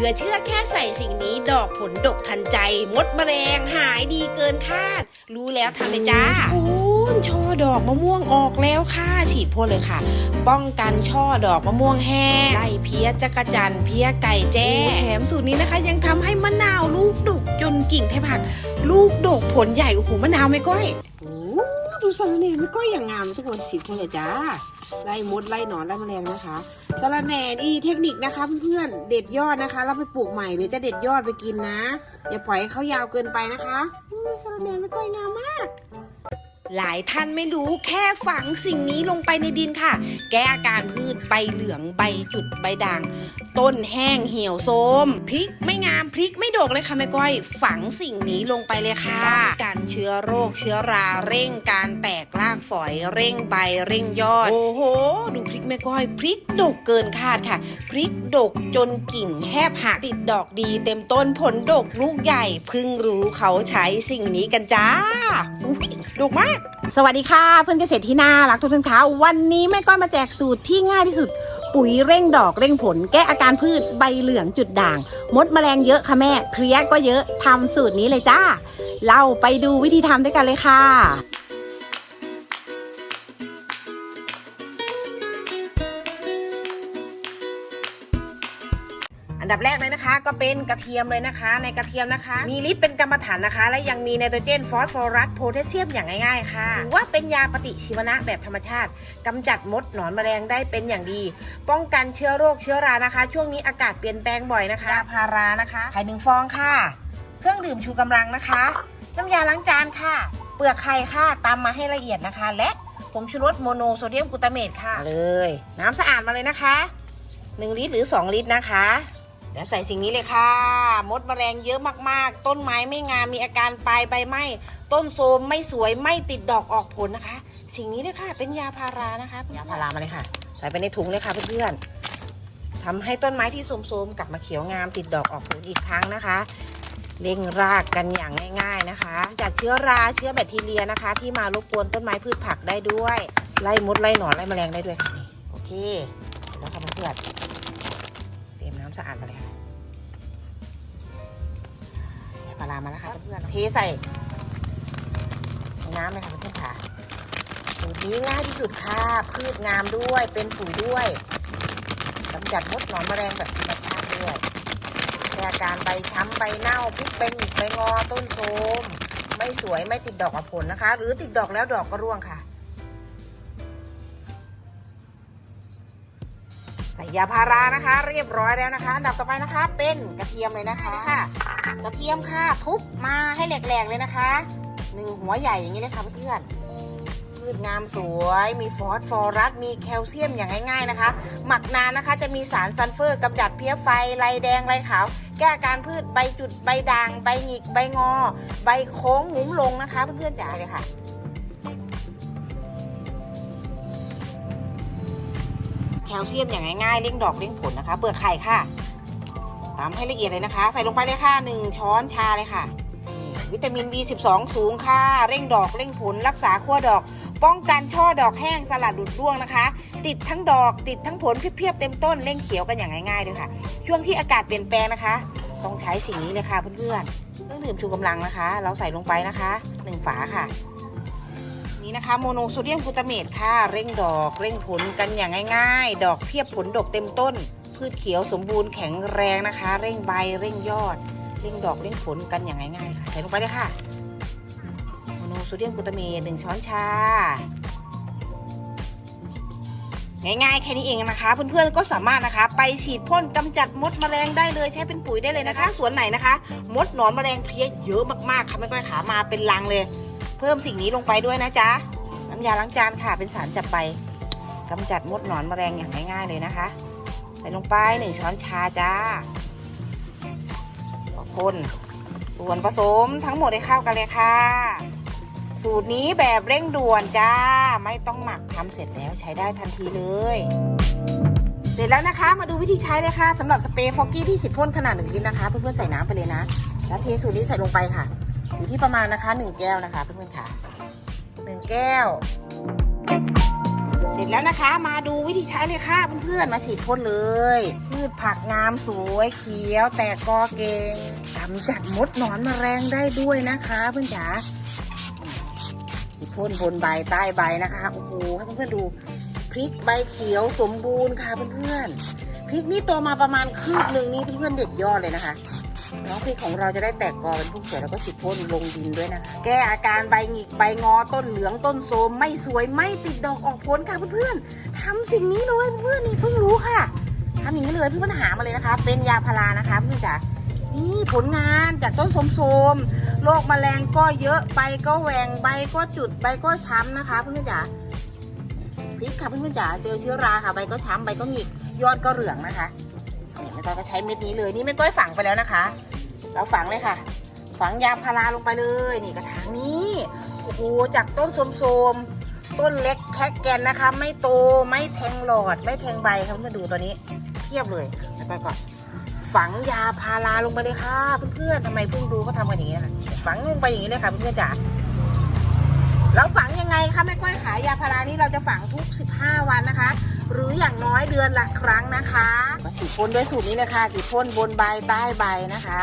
ลือเชื่อแค่ใส่สิ่งนี้ดอกผลดกทันใจ มดแมลงหายดีเกินคาด รู้แล้วทำเลยจ้าคุณช่อดอกมะม่วงออกแล้วค่ะ ฉีดพ่นเลยค่ะ ป้องกันช่อดอกมะม่วงแห้งไล่เพี้ยจักรจันเพี้ยไก่แจ้แถมสูตรนี้นะคะ ยังทำให้มะนาวลูกดกจนกิ่งแทบหัก ลูกดกผลใหญ่โอ้โหมะนาวไม่ก้อยโอ้ สารแหน่ไม่ก้อยอย่างงามทุกคนฉีดพ่นเลยจ้าไล่มดไล่หนอนไล่แมลงนะคะสารแหน่นี่เทคนิคนะคะเพื่อนๆเด็ดยอดนะคะแล้วไปปลูกใหม่หรือจะเด็ดยอดไปกินนะ อย่าปล่อยให้เขายาวเกินไปนะคะอุ้ยสารแหน่ไม่ก้อยงามมาก หลายท่านไม่รู้แค่ฝังสิ่งนี้ลงไปในดินค่ะ แก้อาการพืชใบเหลืองใบจุดใบด่าง ต้นแห้งเหี่ยวโทรมพริกไม่งามพริกไม่โดกเลยค่ะแม่ก้อย ฝังสิ่งนี้ลงไปเลยค่ะการเชื้อโรคเชื้อราเร่งการแตกรากฝอยเร่งใบเร่งยอด โอ้โห ดูพริกแม่ก้อยพริกดกเกินคาดค่ะพริกดกจนกิ่งแทบหักติดดอกดีเต็มต้นผลดกลูกใหญ่พิ่งรู้เขาใช้สิ่งนี้กันจ้าอุ๊ยดกมาก สวัสดีค่ะเพื่อนเกษตรที่น่ารักทุกท่านคะวันนี้แม่ก้อยมาแจกสูตรที่ง่ายที่สุด ปุ๋ยเร่งดอกเร่งผล แก้อาการพืชใบเหลืองจุดด่าง มดแมลงเยอะค่ะแม่ เพลี้ยก็เยอะทำสูตรนี้เลยจ้า เราไปดูวิธีทำด้วยกันเลยค่ะ ดับแรกเลยนะคะ ก็เป็นกระเทียมเลยนะคะ ในกระเทียมนะคะ มีฤทธิ์เป็นกรรมฐานนะคะ และยังมีไนโตรเจนฟอสฟอรัสโพแทสเซียมอย่างง่ายๆค่ะถือว่าเป็นยาปฏิชีวนะแบบธรรมชาติกำจัดมดหนอนแมลงได้เป็นอย่างดี ป้องกันเชื้อโรคเชื้อรานะคะ ช่วงนี้อากาศเปลี่ยนแปลงบ่อยนะคะยาพารานะคะไข่หนึ่งฟองค่ะ เครื่องดื่มชูกำลังนะคะ น้ำยาล้างจานค่ะ เปลือกไข่ค่ะตำมาให้ละเอียดนะคะ และผงชูรสโมโนโซเดียมกลูตาเมตค่ะเลย น้ำสะอาดมาเลยนะคะ 1 ลิตรหรือ 2 ลิตรนะคะ เดี๋ยวใส่สิ่งนี้เลยค่ะ มดแมลงเยอะมากๆ ต้นไม้ไม่งามมีอาการปลายใบไหม้ต้นโทมไม่สวยไม่ติดดอกออกผลนะคะ สิ่งนี้เลยค่ะ เป็นยาพารานะคะยาพารามาเลยค่ะ ใส่ไปในถุงเลยค่ะเพื่อนๆทำให้ต้นไม้ที่โทมๆกลับมาเขียวงามติดดอกออกผลอีกครั้งนะคะเร่งรากกันอย่างง่าย ๆนะคะ จากเชื้อราเชื้อแบคทีเรียนะคะ ที่มารบกวนต้นไม้พืชผักได้ด้วย ไล่มดไล่หนอนไล่แมลงได้ด้วยค่ะนี่โอเคแล้วค่ะเพื่อน สะอาดมาเลยค่ะปลาร้ามาแล้วค่ะเพื่อนๆเทใส่ในน้ำเลยค่ะเพื่อนๆค่ะสูตรนี้ง่ายที่สุดค่ะ พืชงามด้วยเป็นปุ๋ยด้วยกำจัดมดหนอนแมลงแบบธรรมชาติด้วยแก้อาการใบช้ำใบเน่าพริกใบหงิกใบงอต้นโทรมไม่สวยไม่ติดดอกออกผลนะคะ หรือติดดอกแล้วดอกก็ร่วงค่ะ ส่ยาพารานะคะ เรียบร้อยแล้วนะคะอันดับต่อไปนะคะ เป็นกระเทียมเลยนะคะค่ะกระเทียมค่ะ ทุบมาให้แหลกๆเลยนะคะหนึ่งหัวใหญ่อย่างนี้เลยค่ะเพื่อนพืชงามสวย มีฟอสฟอรัส มีแคลเซียมอย่างง่าย ๆนะคะ หมักนานนะคะจะมีสารซัลเฟอร์กำจัดเพี้ยไฟลายแดงลายขาว แก้อาการพืชใบจุดใบด่าง ใบหงิก ใบงอ ใบโค้งหงุมลงนะคะเพื่อนๆจ๋าเลยค่ะ แคลเซียมอย่างง่ายๆเร่งดอกเร่งผลนะคะ เปลือกไข่ค่ะตามให้ละเอียดเลยนะคะ ใส่ลงไปเลยค่ะ 1 ช้อนชาเลยค่ะ วิตามิน B12 สูงค่ะ เร่งดอกเร่งผล รักษาขั้วดอก ป้องกันช่อดอกแห้งสลัดหลุดร่วงนะคะ ติดทั้งดอกติดทั้งผลเพียบๆเต็มต้นเร่งเขียวกันอย่างง่ายๆเลยค่ะ ช่วงที่อากาศเปลี่ยนแปลงนะคะ ต้องใช้สิ่งนี้เลยค่ะเพื่อนๆเครื่องดื่มชูกำลังนะคะ เราใส่ลงไปนะคะหนึ่งฝาค่ะ นี่นะคะโมโนโซเดียมกลูตาเมตค่ะ เร่งดอกเร่งผลกันอย่างง่าย ๆ ดอกเพียบผลดกเต็มต้น พืชเขียวสมบูรณ์แข็งแรงนะคะ เร่งใบเร่งยอด เร่งดอกเร่งผลกันอย่างง่ายๆค่ะใส่ลงไปเลยค่ะโมโนโซเดียมกลูตาเมตหนึ่งช้อนชา ง่ายๆแค่นี้เองนะคะ เพื่อนๆก็สามารถนะคะ ไปฉีดพ่นกำจัดมดแมลงได้เลยใช้เป็นปุ๋ยได้เลยนะคะสวนไหนนะคะ มดหนอนแมลงเพลี้ยเยอะมากๆค่ะไม่ก้อยขามาเป็นลังเลย เพิ่มสิ่งนี้ลงไปด้วยนะจ๊ะน้ำยาล้างจานค่ะเป็นสารจับไปกำจัดมดหนอนแมลงอย่างง่ายๆเลยนะคะใส่ลงไปหนึ่งช้อนชาจ้าคนส่วนผสมทั้งหมดให้เข้ากันเลยค่ะ สูตรนี้แบบเร่งด่วนจ้า ไม่ต้องหมักทำเสร็จแล้วใช้ได้ทันทีเลย เสร็จแล้วนะคะ มาดูวิธีใช้เลยค่ะสำหรับสเปรย์ฟอกกี้ที่สิทธิ์พ่นขนาดหนึ่งลิตรนะคะ เพื่อนๆใส่น้ำไปเลยนะ แล้วเทสูตรนี้ใส่ลงไปค่ะ อยู่ที่ประมาณนะคะหนึ่งแก้วนะคะเพื่อนๆค่ะหนึ่งแก้ว เสร็จแล้วนะคะมาดูวิธีใช้เลยค่ะเพื่อนๆมาฉีดพ่นเลยพืชผักงามสวยเขียว แตกกอเก่งกำจัดมดหนอนแมลงได้ด้วยนะคะเพื่อนจ๋าฉีดพ่นบนใบใต้ใบนะคะโอ้โหให้เพื่อนๆดูพริกใบเขียวสมบูรณ์ค่ะเพื่อนๆพริกนี่โตมาประมาณคืบหนึ่งนี่เพื่อนๆเด็ดยอดเลยนะคะ น้องพริกของเราจะได้แตกกอเป็นพุ่มสวยแล้วก็สิบพ่นลงดินด้วยนะคะ แก้อาการใบหงิกใบงอต้นเหลืองต้นโทมไม่สวยไม่ติดดอกออกผลค่ะเพื่อนๆทำสิ่งนี้เลยเพื่อนๆนี่เพิ่งรู้ค่ะทำอย่างนี้เลยเพื่อนๆหามาเลยนะคะ เป็นยาพารานะคะเพื่อนจ๋านี่ผลงานจากต้นโทรมโรคแมลงก็เยอะใบก็แหวงใบก็จุดใบก็ช้ำนะคะเพื่อนๆจ๋าพริกค่ะเพื่อนๆจ๋าเจอเชื้อราค่ะใบก็ช้ำใบก็หงิกยอดก็เหลืองนะคะ นี่แม่ต้อยก็ใช้เม็ดนี้เลยนี่แม่ต้อยฝังไปแล้วนะคะ เราฝังเลยค่ะ ฝังยาพาราลงไปเลยนี่กระถางนี้โอ้โหจากต้นโสมๆต้นเล็กแท็กแกนนะคะ ไม่โตไม่แทงหลอด ไม่แทงใบครับมาดูตัวนี้เทียบเลยแล้วไปก่อนฝังยาพาราลงไปเลยค่ะเพื่อนๆทำไมเพิ่งดูเขาทำกันอย่างนี้นะฝังลงไปอย่างนี้เลยค่ะเพื่อนๆจ๋า แล้วฝังยังไงคะแม่ก้อยขายยาพารานี้เราจะฝังทุก 15 วันนะคะ หรืออย่างน้อยเดือนละครั้งนะคะมาฉีดพ่นด้วยสูตรนี้เลยค่ะฉีดพ่นบนใบใต้ใบนะคะ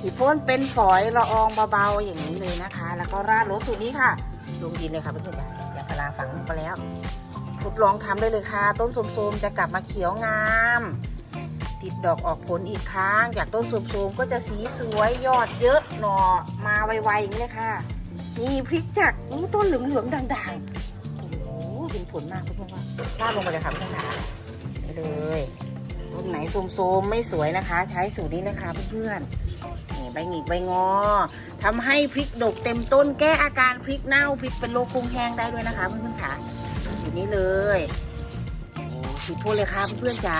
ฉีดพ่นเป็นฝอยละอองเบาๆอย่างนี้เลยนะคะ แล้วก็ราดรถสูตรนี้ค่ะลงดินเลยค่ะเพื่อนๆจ้ะยาพาราฝังลงไปแล้วทดลองทำได้เลยค่ะ ต้นโสมๆจะกลับมาเขียวงามติดดอกออกผลอีกครั้งจากต้นโสมๆก็จะสีสวยยอดเยอะหน่อมาไวๆอย่างนี้เลยค่ะ นี่พริกจากนี่ต้นเหลืองๆด่างๆ โอ้โหเห็นผลมากเพื่อนๆว่าราดลงไปเลยค่ะเพื่อนๆไปเลยต้นไหนโสมๆ ไม่สวยนะคะ ใช้สูตรนี้นะคะเพื่อนๆนี่ใบหงิกใบงอทำให้พริกดกเต็มต้นแก้อาการพริกเน่าพริกเป็นโรคคุมแห้งได้ด้วยนะคะเพื่อนๆค่ะอยู่นี้เลย อ้ฉีดพ่นเลยค่ะเพื่อนๆจ๋า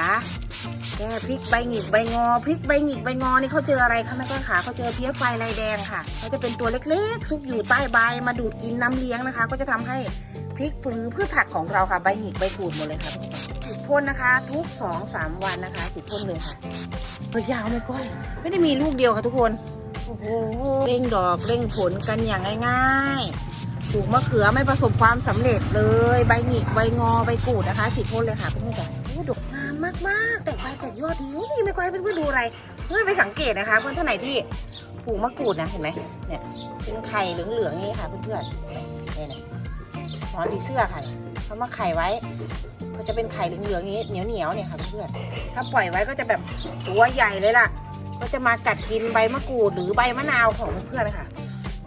แก้พริกใบหงิกใบงอพริกใบหงิกใบงอนี่เขาเจออะไรคะแม่ก้อยขาเขาเจอเพี้ยไฟลายแดงค่ะเขาจะเป็นตัวเล็กๆ ซุกอยู่ใต้ใบมาดูดกินน้ำเลี้ยงนะคะ ก็จะทำให้พริกหรือพืชผักของเราค่ะใบหงิกใบกูดหมดเลยค่ะฉีดพ่นนะคะ ทุกสองสามวันนะคะฉีดพ่นเลยค่ะเฮ้ยยาวเลยก้อย ไม่ได้มีลูกเดียวค่ะทุกคนโอ้โหเร่งดอกเร่งผลกันอย่างง่ายๆ ปลูกมะเขือไม่ประสบความสำเร็จเลย ใบหงิกใบงอใบกูดนะคะฉีดพ่นเลยค่ะเพื่อนๆจ้ะโอ้ดกงามมากๆ แต่ใบแต่ยอดดีนี่ไม่ก้อยเพื่อนๆดูอะไรเพื่อนไปสังเกตนะคะ เพื่อนท่านไหนที่ปลูกมะกรูดนะเห็นไหมเนี่ยเป็นไข่เหลืองๆนี่ค่ะเพื่อนๆเนี่ยหนอนผีเสื้อค่ะเขามาไข่ไว้ก็จะเป็นไข่เหลืองๆนี้เหนียวๆเนี่ยค่ะเพื่อนๆถ้าปล่อยไว้ก็จะแบบตัวใหญ่เลยล่ะ ก็จะมากัดกินใบมะกรูดหรือใบมะนาวของเพื่อนๆนะคะ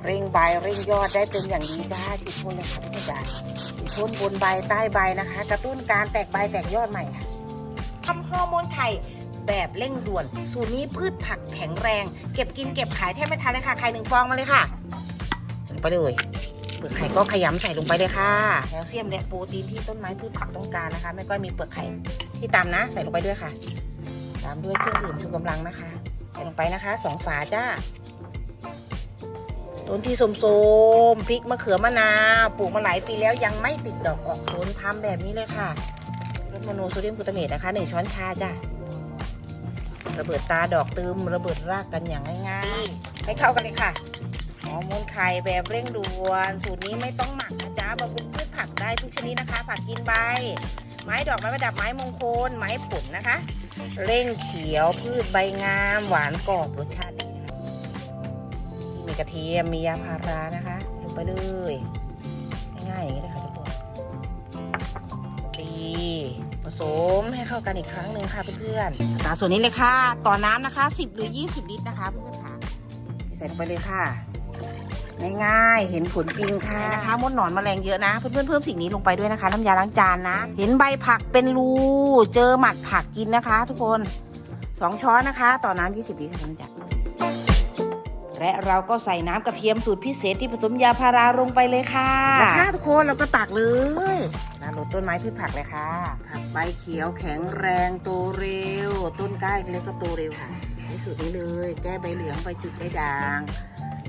เร่งใบเร่งยอดได้เป็นอย่างดีจ้าฉีดพ่นเลยค่ะพื่อนจ้าฉีดพ่นบนใบใต้ใบนะคะ กระตุ้นการแตกใบแตกยอดใหม่ค่ะทำฮอร์โมนไข่แบบเร่งด่วน สูตรนี้พืชผักแข็งแรง เก็บกินเก็บขายแทบไม่ทันเลยค่ะไข่หนึ่งฟองมาเลยค่ะลงไปเลยเปลือกไข่ก็ขยำใส่ลงไปเลยค่ะแคลเซียมและโปรตีนที่ต้นไม้พืชผักต้องการนะคะ ไม่ก็มีเปลือกไข่ที่ตามนะ ใส่ลงไปด้วยค่ะ ตามด้วยเครื่องดื่มชูกำลังนะคะ ใส่ลงไปนะคะสองฝาจ้า ต้นที่สมๆพริกมะเขือมะนาวปลูกมาหลายปีแล้วยังไม่ติดดอกออกผลทำแบบนี้เลยค่ะลดโมโนโซเดียมกลูตาเมตนะคะหนึ่งช้อนชาจ้าระเบิดตาดอกตืมระเบิดรากกันอย่างง่ายๆ ให้เข้ากันเลยค่ะฮอร์โมนไข่แบบเร่งด่วน สูตรนี้ไม่ต้องหมักนะจ๊ะบำรุงพืชผักได้ทุกชนิดนะคะ ผักกินใบ ไม้ดอกไม้ประดับไม้มงคล ไม้ผลนะคะ เร่งเขียวพืชใบงาม หวานกรอบรสชาติ มีกระเทียมมียาพารานะคะลงไปเลย ง่ายๆอย่างนี้เลยค่ะทุกคนตีผสมให้เข้ากันอีกครั้งหนึ่งค่ะเพื่อนๆอัตราส่วนนี้เลยค่ะ ต่อน้ำนะคะ 10 หรือ 20 ลิตรนะคะเพื่อนๆค่ะใส่ลงไปเลยค่ะง่ายๆ เห็นผลจริงค่ะนะคะมดหนอนแมลงเยอะนะ เพื่อนๆเพิ่มสิ่งนี้ลงไปด้วยนะคะ น้ำยาล้างจานนะ เห็นใบผักเป็นรู เจอหมัดผักกินนะคะ ทุกคนสองช้อนนะคะ ต่อน้ำ20ลิตรค่ะจ้ะ และเราก็ใส่น้ำกระเทียมสูตรพิเศษที่ผสมยาพาราลงไปเลยค่ะนะคะทุกคนเราก็ตักเลยนะลดต้นไม้พืชผักเลยค่ะ ผักใบเขียวแข็งแรงโตเร็ว ต้นกล้าเล็กก็โตเร็วค่ะใช้สูตรนี้เลย แก้ใบเหลืองใบจุดใบด่าง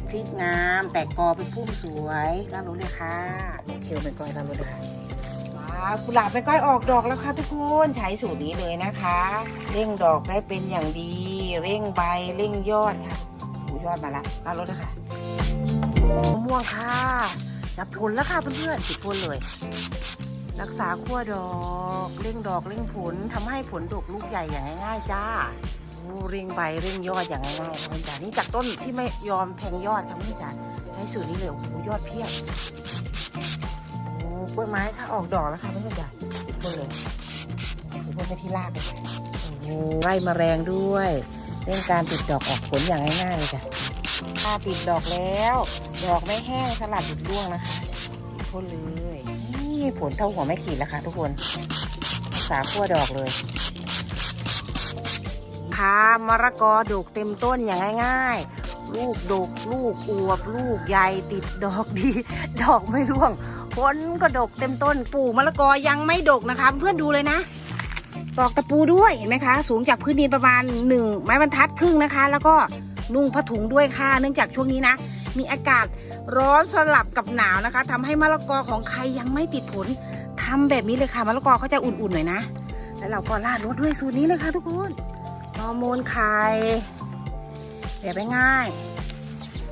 พริกงาม แตกกอเป็นพุ่มสวยร่างรู้เลยค่ะเคียวเป็นก้อยร่างรู้เลยค่ะว้าวกุหลาบเป็นก้อยออกดอกแล้วค่ะทุกคนใช้สูตรนี้เลยนะคะ เร่งดอกได้เป็นอย่างดี เร่งใบเร่งยอดค่ะหู ยอดมาละร่ารู้เลยค่ะมะม่วงค่ะ จับผลแล้วค่ะเพื่อนๆติดผลเลย รักษาขั้วดอกเร่งดอกเร่งผลทำให้ผลดกลูกใหญ่อย่างง่าย ๆ จ้าโอ้เร่งใบเร่งยอดอย่างง่ายๆค่ะคุณจ๋านี่จากต้นที่ไม่ยอมแทงยอดค่ะคุณจ๋าใช้สูตรนี้เลยโอ้โหยอดเพียบโอ้กล้วยไม้ค่ะออกดอกแล้วค่ะเพื่อนๆจ๋าติดต้นเลยติดต้นไปที่รากเลยโอ้โหไล่แมลงด้วย เรื่องการติดดอกออกผลอย่างง่ายๆเลยจ้ะถ้าติดดอกแล้ว ดอกไม่แห้งสลัดหลุดร่วงนะคะติดพ่นเลยนี่ผลเท่าหัวไม่ขีดแล้วค่ะ ทุกคนรักษาขั้วดอกเลยพามะระกอดกเต็มต้นอย่างง่าย ๆ ลูกดกลูกอวบ ลูกใหญ่ติดดอกดี ดอกไม่ร่วงผลก็ดกเต็มต้นปลูกมะละกอยังไม่ดกนะคะ เพื่อนดูเลยนะ ตอกตะปูด้วยเห็นไหมคะ สูงจากพื้นดินประมาณหนึ่งไม้บรรทัดครึ่งนะคะ แล้วก็นุ่งผ้าถุงด้วยค่ะ เนื่องจากช่วงนี้นะ มีอากาศร้อนสลับกับหนาวนะคะทำให้มะละกอของใครยังไม่ติดผลทำแบบนี้เลยค่ะมะละกอเขาจะอุ่นๆหน่อยนะ แล้วเราก็ราดรสด้วยสูตรนี้เลยค่ะทุกคนฮอร์โมนไข่แบบง่าย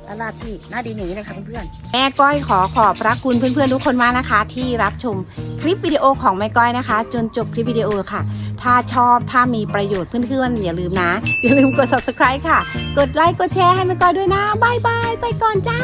แล้วราดที่หน้าดินอย่างนี้เลยค่ะเพื่อนๆแม่ก้อยขอขอบพระคุณเพื่อนๆทุกคนมากนะคะ ที่รับชมคลิปวิดีโอของแม่ก้อยนะคะ จนจบคลิปวิดีโอค่ะ ถ้าชอบถ้ามีประโยชน์เพื่อนๆ อย่าลืมนะ อย่าลืมกด subscribe ค่ะ กดไลค์กดแชร์ให้แม่ก้อยด้วยนะบายบายไปก่อนจ้า